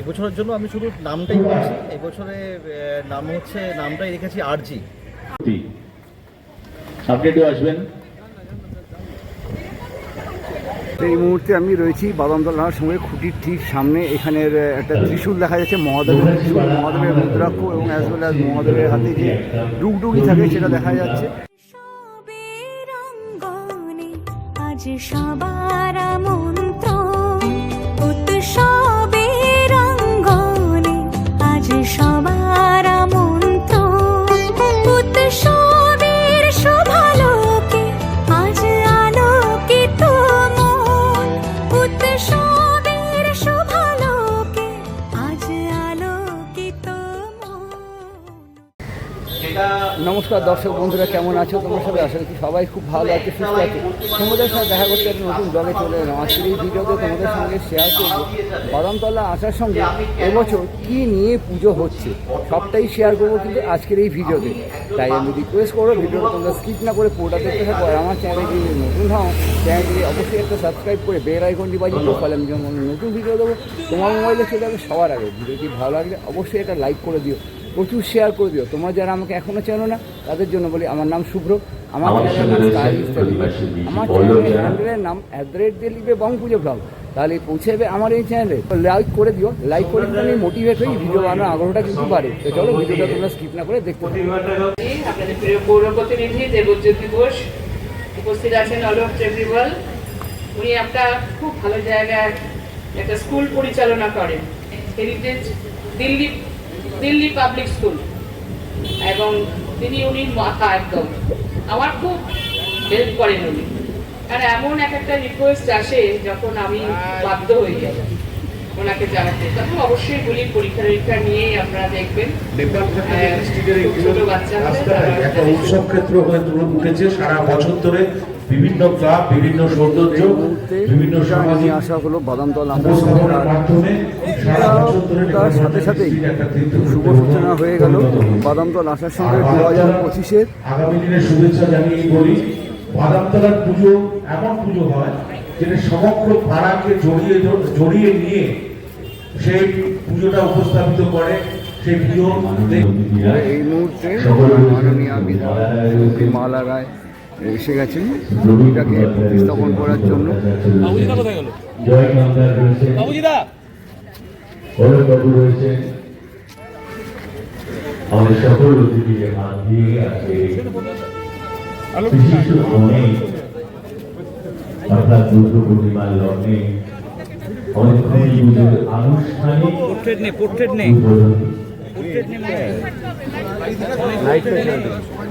এবছরের জন্য আমি শুধু নামটাই বলছি। এবছরে নাম হচ্ছে নামটাই রেখেছি আরজি। একটু আসবেন? এই মুহূর্তে আমি রয়েছি বাদামতলার সঙ্গে খুঁটির ঠিক সামনে। এখানের একটা ত্রিশূল দেখা যাচ্ছে মহাদেবের ত্রিশূল মহাদেবের রুদ্রাক্ষ এবং অ্যাজ ওয়েল অ্যাজ মহাদেবের হাতে যে ডুগডুগি থাকে সেটা দেখা যাচ্ছে। আজ সবার নমস্কার দর্শক বন্ধুরা, কেমন আছো? তোমার সবাই আশা করছি সবাই খুব ভালো আছে, সুস্থ আছে। তোমাদের সাথে দেখা করতে একটা নতুন ব্লগে চলে এলাম। আজকের এই ভিডিওতে তোমাদের সঙ্গে শেয়ার করব বাদামতলা আসার সঙ্গে এবছর কি নিয়ে পুজো হচ্ছে, সবটাই শেয়ার করব কিন্তু আজকের এই ভিডিওতে। তাই আমি রিকোয়েস্ট করব ভিডিওটা তোমরা স্কিপ না করে পুরোটা দেখতে থাকো আর আমার চ্যানেলে যদি নতুন হও চ্যানেলটি অবশ্যই একটা সাবস্ক্রাইব করে বেল আইকনটি বাজিয়ে ফলে আমি যখন নতুন ভিডিও দেবো, তোমার মোবাইলে চলে যাবে সবার আগে। ভিডিওটি ভালো লাগলে অবশ্যই একটা লাইক করে দিও। প্রচুর শেয়ার করে দিও। তোমরা যারা আমাকে এখনও চেনো না তাদের জন্য বলি আমার নাম শুভ্র। আমার আমার চ্যানেলের নাম হ্যান্ডেলের অ্যাট দ্য রেট দিয়ে লিখবে বং পুজো ব্লগ তাহলে পৌঁছে যাবে আমার এই চ্যানেলে লাইক করে দিও। লাইক করে দিলে আমি মোটিভেট হই ভিডিও বানানোর আগ্রহটা কিন্তু বাড়ে। তো চলো ভিডিওটা তোমরা স্কিপ না করে দেখতে আপনাদের প্রিয় পৌর প্রতিনিধি দেবজ্যোতি ঘোষ উপস্থিত আছেন অলোক চেব্রিওয়াল উনি একটা খুব ভালো জায়গায় একটা স্কুল পরিচালনা করেন। Heritage Delhi Delhi public school এবং তিনি উনি মাথা একদম। আমার খুব হেল্প করেন উনি। আর এমন এক একটা রিকোয়েস্ট আসে যখন আমি বাধ্য হয়ে যাই ওনাকে জানাতে। তখন অবশ্যই বলি পরীক্ষা নিরীক্ষা নিয়েই আপনারা দেখবেন। হ্যাঁ, ছোট বাচ্চা একটা উৎসব ক্ষেত্র হয়ে উঠেছে সারা বছর ধরে। বিভিন্ন ক্লাব বিভিন্ন সৌন্দর্য বিভিন্ন সামাজিক আসা হলো বাদামতলা মাধ্যমে তার সাথে সাথেই শুভ সূচনা হয়ে গেল। বাদামতলা আসার সঙ্গে দু হাজার পঁচিশের আগামী দিনে শুভেচ্ছা জানিয়ে বলি বাদামতলার পুজো এমন পুজো হয় যেটা সমগ্র পাড়াকে জড়িয়ে জড়িয়ে নিয়ে সেই পুজোটা উপস্থাপিত করে সেই পুজো এই মুহূর্তে মাননীয় বিধায়ক মালা রায় এসে গেছেন এটাকে প্রতিস্থাপন করার জন্য। আমাদের সকল অতিথিকে হাত দিয়ে আজকে বিশিষ্ট অর্থাৎ পূর্ণিমার লগ্নে আনুষ্ঠানিক নিই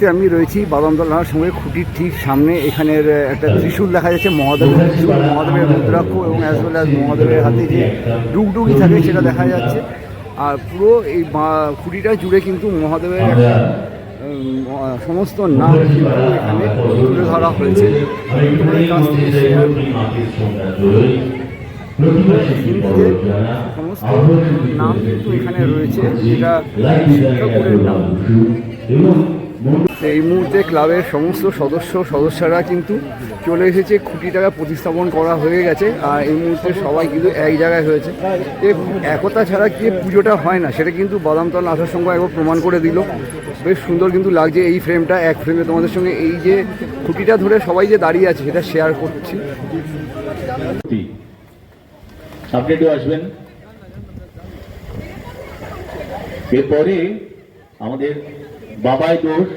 মুহূর্তে আমি রয়েছি বাদামতলার সঙ্গে খুঁটির ঠিক সামনে। এখানের একটা ত্রিশূল দেখা যাচ্ছে, মহাদেবের ত্রিশূল, মহাদেবের রুদ্রাক্ষ এবং অ্যাজ ওয়েল অ্যাজ মহাদেবের হাতে যে ডুগডুগি থাকে সেটা দেখা যাচ্ছে। আর পুরো এই খুঁটিটা জুড়ে কিন্তু মহাদেবের সমস্ত নাম কিন্তু এখানে তুলে ধরা হয়েছে। সমস্ত নাম কিন্তু এখানে রয়েছে, যেটা শিক্ষাপুরের নাম। এই মুহূর্তে ক্লাবের সমস্ত সদস্য, সদস্যরা কিন্তু চলে এসেছে। খুঁটিটাকে প্রতিস্থাপন করা হয়ে গেছে আর এই মুহূর্তে সবাই কিন্তু এক জায়গায় হয়েছে। এ একতা ছাড়া কি পুজোটা হয় না? সেটা কিন্তু বাদামতলা আসার সঙ্গে একবার প্রমাণ করে দিল। বেশ সুন্দর কিন্তু লাগছে এই ফ্রেমটা এক ফ্রেমে তোমাদের সঙ্গে এই যে খুঁটিটা ধরে সবাই যে দাঁড়িয়ে আছে, সেটা শেয়ার করছি। আসবেন। এরপরে আমাদের বাবাই দোষ।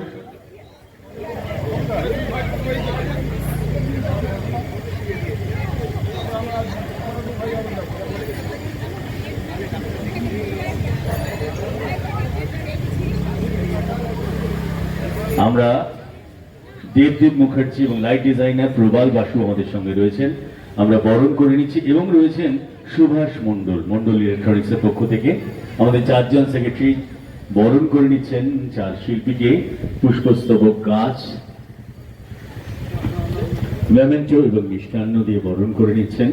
আমরা দেবদেব মুখার্জি এবং লাইট ডিজাইনার প্রবাল বাসু আমাদের সঙ্গে রয়েছেন। আমরা বরণ করে নিচ্ছি এবং রয়েছেন সুভাষ মণ্ডল মণ্ডল ইলেকট্রনিক্সের পক্ষ থেকে। আমাদের চারজন সেক্রেটারি বরণ করে নিচ্ছেন চার শিল্পীকে, পুষ্পস্তবক গাছ মেমেন্টো এবং মিষ্টান্ন দিয়ে বরণ করে নিচ্ছেন।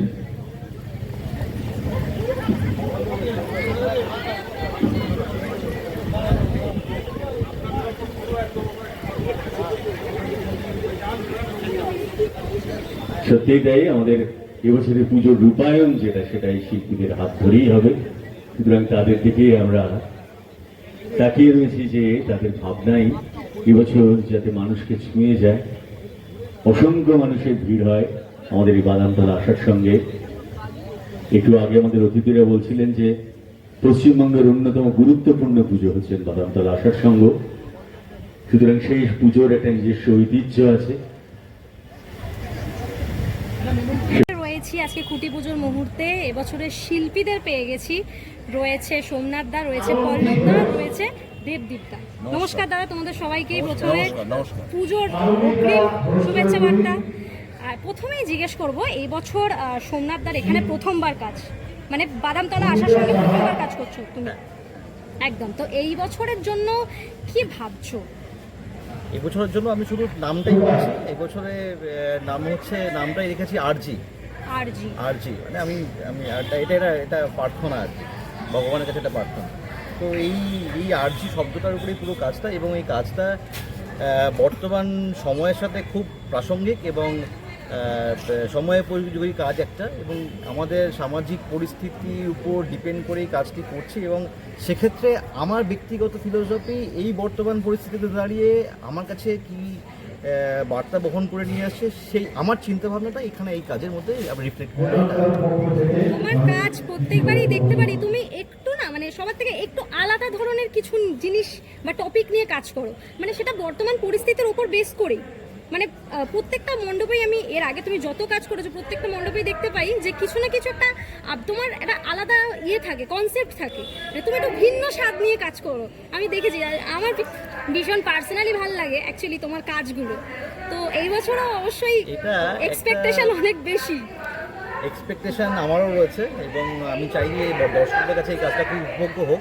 সত্যিই তাই আমাদের এবছরের পুজোর রূপায়ণ যেটা সেটা এই শিল্পীদের হাত ধরেই হবে। সুতরাং তাদের দিকে আমরা তাকিয়ে রয়েছি যে তাদের ভাবনাই এবছর যাতে মানুষকে ছুঁয়ে যায়। অসংখ্য মানুষের ভিড় হয় আমাদের এই বাদামতলা আসার সঙ্গে। একটু আগে আমাদের অতিথিরা বলছিলেন যে, পশ্চিমবঙ্গের অন্যতম গুরুত্বপূর্ণ পুজো হচ্ছে বাদামতলা আসার সঙ্গ। সুতরাং সেই পুজোর একটা নিজস্ব ঐতিহ্য আছে। রয়েছি আজকে খুঁটি পুজোর মুহূর্তে। এবছরের শিল্পীদের পেয়ে গেছি। রয়েছে সোমনাথ দা রয়েছে পল্লব দা রয়েছে দেবদীপ দা। নমস্কার। দাদা তোমাদের সবাইকেই প্রথমে পুজোর শুভেচ্ছা বার্তা। আর প্রথমেই জিজ্ঞেস করব এই বছর সোমনাথ দার এখানে প্রথমবার কাজ মানে বাদামতলা আসার সঙ্গে প্রথমবার কাজ করছ তুমি? একদম। তো এই বছরের জন্য কি ভাবছ? এবছরের জন্য আমি শুধু নামটাই বলছি। এবছরে নাম হচ্ছে নামটাই রেখেছি আরজি। আর জি আরজি মানে আমি আমি, এটা এটা এটা প্রার্থনা আর কি। ভগবানের কাছে এটা প্রার্থনা। তো এই এই আরজি শব্দটার উপরেই পুরো কাজটা এবং এই কাজটা বর্তমান সময়ের সাথে খুব প্রাসঙ্গিক এবং সময় পরিযোগী কাজ একটা এবং আমাদের সামাজিক পরিস্থিতির উপর ডিপেন্ড করেই কাজটি করছি এবং সেক্ষেত্রে আমার ব্যক্তিগত ফিলোসফি এই বর্তমান পরিস্থিতিতে দাঁড়িয়ে আমার কাছে কি বার্তা বহন করে নিয়ে আসছে। সেই আমার চিন্তাভাবনাটা এখানে এই কাজের মধ্যে আমি রিফ্লেক্ট করি তোমার কাজ প্রত্যেকবারই দেখতে পারি। তুমি একটু না মানে সবার থেকে একটু আলাদা ধরনের কিছু জিনিস বা টপিক নিয়ে কাজ করো। মানে সেটা বর্তমান পরিস্থিতির উপর বেস করেই। মানে প্রত্যেকটা মণ্ডপেই আমি এর আগে তুমি যত কাজ করেছ, প্রত্যেকটা মণ্ডপেই দেখতে পাই যে কিছু না কিছু একটা তোমার একটা আলাদা ইয়ে থাকে কনসেপ্ট থাকে। মানে তুমি একটু ভিন্ন স্বাদ নিয়ে কাজ করো। আমি দেখেছি আমার ভীষণ পার্সোনালি ভালো লাগে অ্যাকচুয়ালি তোমার কাজগুলো। তো এই বছরও অবশ্যই এক্সপেকটেশন অনেক বেশি। এক্সপেকটেশন আমারও রয়েছে এবং আমি চাই যে দর্শকদের কাছে এই কাজটা খুব উপভোগ্য হোক।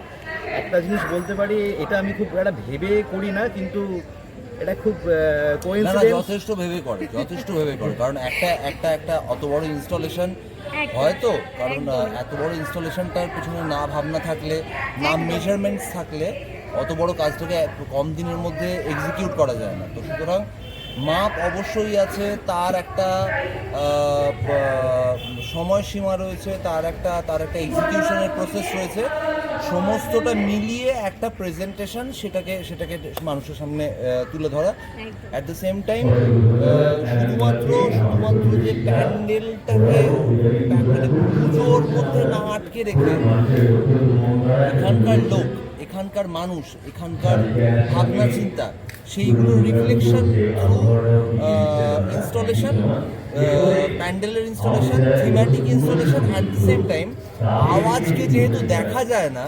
একটা জিনিস বলতে পারি এটা আমি খুব একটা ভেবে করি না কিন্তু এটা খুব কোইন্সিডেন্স যথেষ্ট ভেবে করে যথেষ্ট ভেবে করে। কারণ একটা একটা একটা অত বড় ইনস্টলেশন হয়তো কারণ এত বড় ইনস্টলেশনটার পিছনে না ভাবনা থাকলে না মেজারমেন্টস থাকলে অত বড় কাজটাকে কম দিনের মধ্যে এক্সিকিউট করা যায় না। তো সুতরাং মাপ অবশ্যই আছে তার একটা সময়সীমা রয়েছে তার একটা তার একটা এক্সিকিউশনের প্রসেস রয়েছে। সমস্তটা মিলিয়ে একটা প্রেজেন্টেশন সেটাকে সেটাকে মানুষের সামনে তুলে ধরা। অ্যাট দ্য সেম টাইম শুধুমাত্র শুধুমাত্র যে প্যান্ডেলটাকে পুজোর মধ্যে না আটকে রেখে এখানকার লোক এখানকার মানুষ, এখানকার ভাবনা, চিন্তা, সেইগুলোর রিফ্লেকশন থ্রু ইনস্টলেশন প্যান্ডেলের installation thematic installation at the same time আওয়াজকে যেহেতু দেখা যায় না,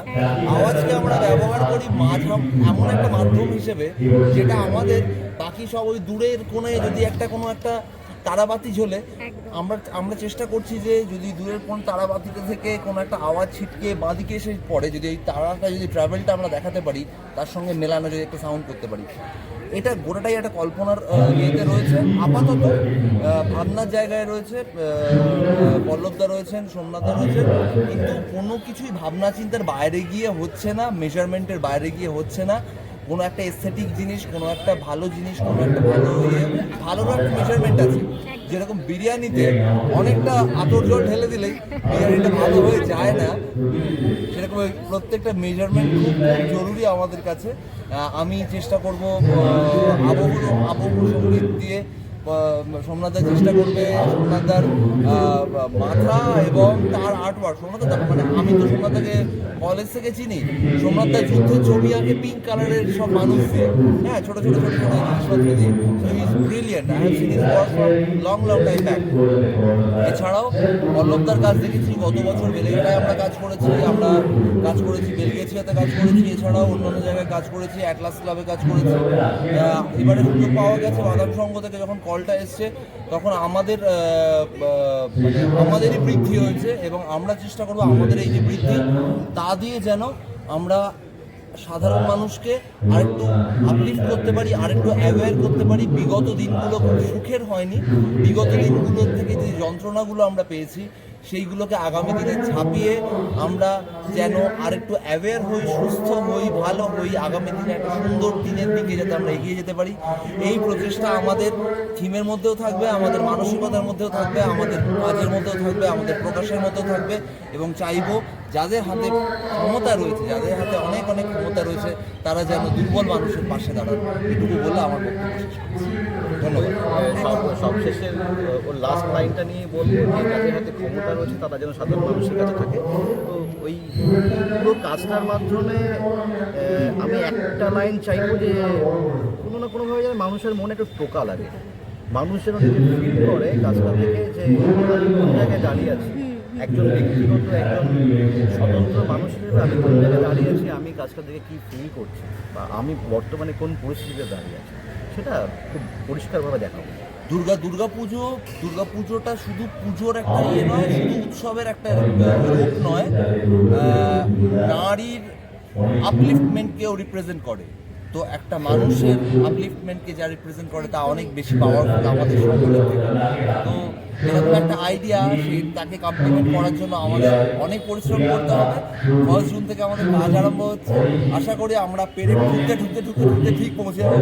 আওয়াজকে আমরা ব্যবহার করি মাধ্যম এমন একটা মাধ্যম হিসেবে, যেটা আমাদের বাকি সব ওই দূরের কোণে যদি একটা কোনো একটা তারাবাতি ঝোলে আমরা আমরা চেষ্টা করছি যে যদি দূরের কোন তারাবাতিতে থেকে কোনো একটা আওয়াজ ছিটকে বাঁদিকে এসে পড়ে যদি এই তারাটা যদি ট্রাভেলটা আমরা দেখাতে পারি তার সঙ্গে মেলানো যদি একটা সাউন্ড করতে পারি। এটা গোটাটাই একটা কল্পনার ইয়েতে রয়েছে। আপাতত ভাবনার জায়গায় রয়েছে পল্লবদা রয়েছেন সোমনাথদা রয়েছেন কিন্তু কোনো কিছুই ভাবনা চিন্তার বাইরে গিয়ে হচ্ছে না মেজারমেন্টের বাইরে গিয়ে হচ্ছে না। কোনো একটা এস্থেটিক জিনিস, কোনো একটা ভালো জিনিস, কোনো একটা ভালো ভালোরও একটা মেজারমেন্ট আছে। যেরকম বিরিয়ানিতে অনেকটা আতর জল ঢেলে দিলেই বিরিয়ানিটা ভালো হয়ে যায় না, সেরকম প্রত্যেকটা মেজারমেন্ট খুব জরুরি আমাদের কাছে। আমি চেষ্টা করব আবহ আবহ দিয়ে সোমনাথদার চেষ্টা করবে সোমনাথদার মাথা এবং তার আর্টওয়ার্ক সোমনাথদা মানে আমি তো সোমনাথদাকে কলেজ থেকে চিনি। সোমনাথদা যুদ্ধের ছবি আঁকে পিঙ্ক কালারের সব মানুষ দিয়ে। হ্যাঁ ছোট ছোট ছোট ছোট জিনিসপত্র দিয়ে। লং লং টাইম ব্যাক এছাড়াও অল্লবদার কাজ দেখেছি গত বছর বেলেঘাটায় আমরা কাজ করেছি, আমরা কাজ করেছি বেলগেছিয়াতে কাজ করেছি, এছাড়াও অন্যান্য জায়গায় কাজ করেছি অ্যাটলাস ক্লাবে কাজ করেছি। এবারে সুযোগ পাওয়া গেছে বাদাম সংঘ থেকে যখন কলটা এসছে, তখন আমাদের মানে আমাদেরই বৃদ্ধি হয়েছে এবং আমরা চেষ্টা করব আমাদের এই যে বৃদ্ধি, তা দিয়ে যেন আমরা সাধারণ মানুষকে আরেকটু আপলিফ্ট করতে পারি, আরেকটু অ্যাওয়্যার করতে পারি। বিগত দিনগুলো সুখের হয়নি। বিগত দিনগুলোর থেকে যে যন্ত্রণাগুলো আমরা পেয়েছি সেইগুলোকে আগামী দিনে ছাপিয়ে আমরা যেন আরেকটু অ্যাওয়্যার হই, সুস্থ হই, ভালো হই, আগামী দিনে একটা সুন্দর দিনের দিকে যাতে আমরা এগিয়ে যেতে পারি। এই প্রচেষ্টা আমাদের থিমের মধ্যেও থাকবে, আমাদের মানসিকতার মধ্যেও থাকবে, আমাদের কাজের মধ্যেও থাকবে, আমাদের প্রকাশের মধ্যেও থাকবে এবং চাইব যাদের হাতে ক্ষমতা রয়েছে, যাদের হাতে অনেক অনেক ক্ষমতা রয়েছে, তারা যেন দুর্বল মানুষের পাশে দাঁড়ান। এটুকু বলে আমার বক্তব্য শেষ ধন্যবাদ। সব, সবশেষে ওর লাস্ট লাইনটা নিয়ে বলব যে, যাদের হাতে ক্ষমতা রয়েছে, তারা যেন সাধারণ মানুষের কাছে থাকে। তো ওই পুরো কাজটার মাধ্যমে আমি একটা লাইন চাইব যে, কোনো না কোনোভাবে যেন মানুষের মনে একটু টোকা লাগে। মানুষের ফিল করে, কাজটা থেকে যে জায়গায় দাঁড়িয়ে আছি। একজন ব্যক্তিগত, একজন স্বতন্ত্র মানুষ হিসেবে আমি কোন জায়গায় দাঁড়িয়ে আছি, আমি কাজটা থেকে কী ফিল করছি বা আমি বর্তমানে কোন পরিস্থিতিতে দাঁড়িয়ে আছি, সেটা খুব পরিষ্কারভাবে দেখাবো। দুর্গা দুর্গা পুজো, দুর্গা পুজোটা শুধু পুজোর একটা ইয়ে নয়, শুধু উৎসবের একটা রূপ নয় নারীর আপলিফটমেন্টকেও রিপ্রেজেন্ট করে। তো একটা মানুষের আপলিফটমেন্টকে যা রিপ্রেজেন্ট করে তা অনেক বেশি পাওয়ারফুল আমাদের সকলের তো এরকম একটা আইডিয়া সেই তাকে কমপ্লিমেন্ট করার জন্য আমাদের অনেক পরিশ্রম করতে হবে। ফার্স্ট জুন থেকে আমাদের কাজ আরম্ভ হচ্ছে। আশা করি আমরা পেরে ঢুকতে ঢুকতে ঢুকতে ঢুকতে ঠিক পৌঁছে যাব।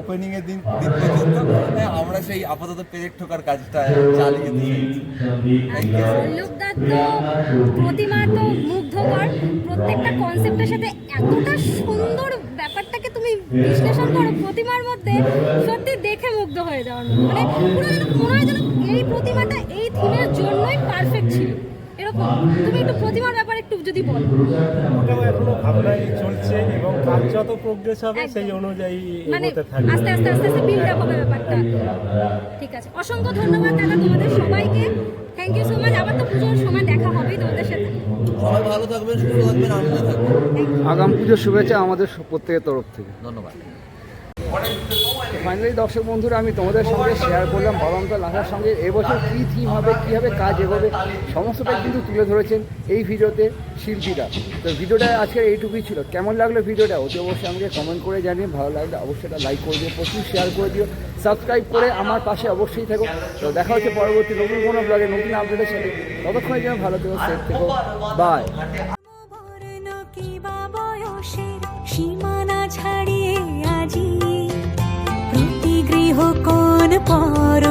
ওপেনিং এর দিন দিন পর্যন্ত। হ্যাঁ, আমরা সেই আপাতত পেরেক ঠোকার কাজটা চালিয়ে দিয়ে প্রতিমা তো মুগ্ধকর। প্রত্যেকটা কনসেপ্টের সাথে এতটা সুন্দর বিশ্লেষণ করো প্রতিমার মধ্যে সত্যি দেখে মুগ্ধ হয়ে যাওয়ার মতো। মানে পুরো যেন মনে হয় যেন এই প্রতিমাটা এই থিমের জন্যই পারফেক্ট ছিল। এরকম। তুমি একটু প্রতিমার ব্যাপারে একটু যদি বলো। ওটাও এখনও ভাবনাই চলছে এবং কাজ যত প্রোগ্রেস হবে সেই অনুযায়ী মানে আস্তে আস্তে আস্তে আস্তে বিল্ড আপ হবে ব্যাপারটা। ঠিক আছে। অসংখ্য ধন্যবাদ দাদা তোমাদের সবাইকে। থ্যাংক ইউ সো মাচ আবার তো পুজোর সময় দেখা হবে তোমাদের সাথে। সবাই ভালো থাকবেন সুস্থ থাকবেন আনন্দে থাকবেন। আগাম পুজোর শুভেচ্ছা আমাদের প্রত্যেকের তরফ থেকে। ধন্যবাদ। ফাইনালি দর্শক বন্ধুরা, আমি তোমাদের সঙ্গে শেয়ার করলাম বাবামতা লাখার সঙ্গে। এবছর কী থিম হবে, কীভাবে কাজ এগোবে, সমস্তটাই কিন্তু তুলে ধরেছেন এই ভিডিওতে শিল্পীরা। তো ভিডিওটা আজকে এইটুকুই ছিল। কেমন লাগল ভিডিওটা? অতি অবশ্যই আমাকে কমেন্ট করে জানিয়ে ভালো লাগলে অবশ্যই এটা লাইক করে দিও, প্রচুর শেয়ার করে দিও। সাবস্ক্রাইব করে আমার পাশে অবশ্যই থাকো। তো দেখা হচ্ছে পরবর্তী নতুন কোনো ব্লগে নতুন আপডেটের সাথে। ততক্ষণের জন্য ভালো থেকো সেফ থেকো। বাই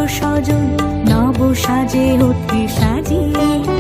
স্বজন নব সাজে অতি সাজিয়ে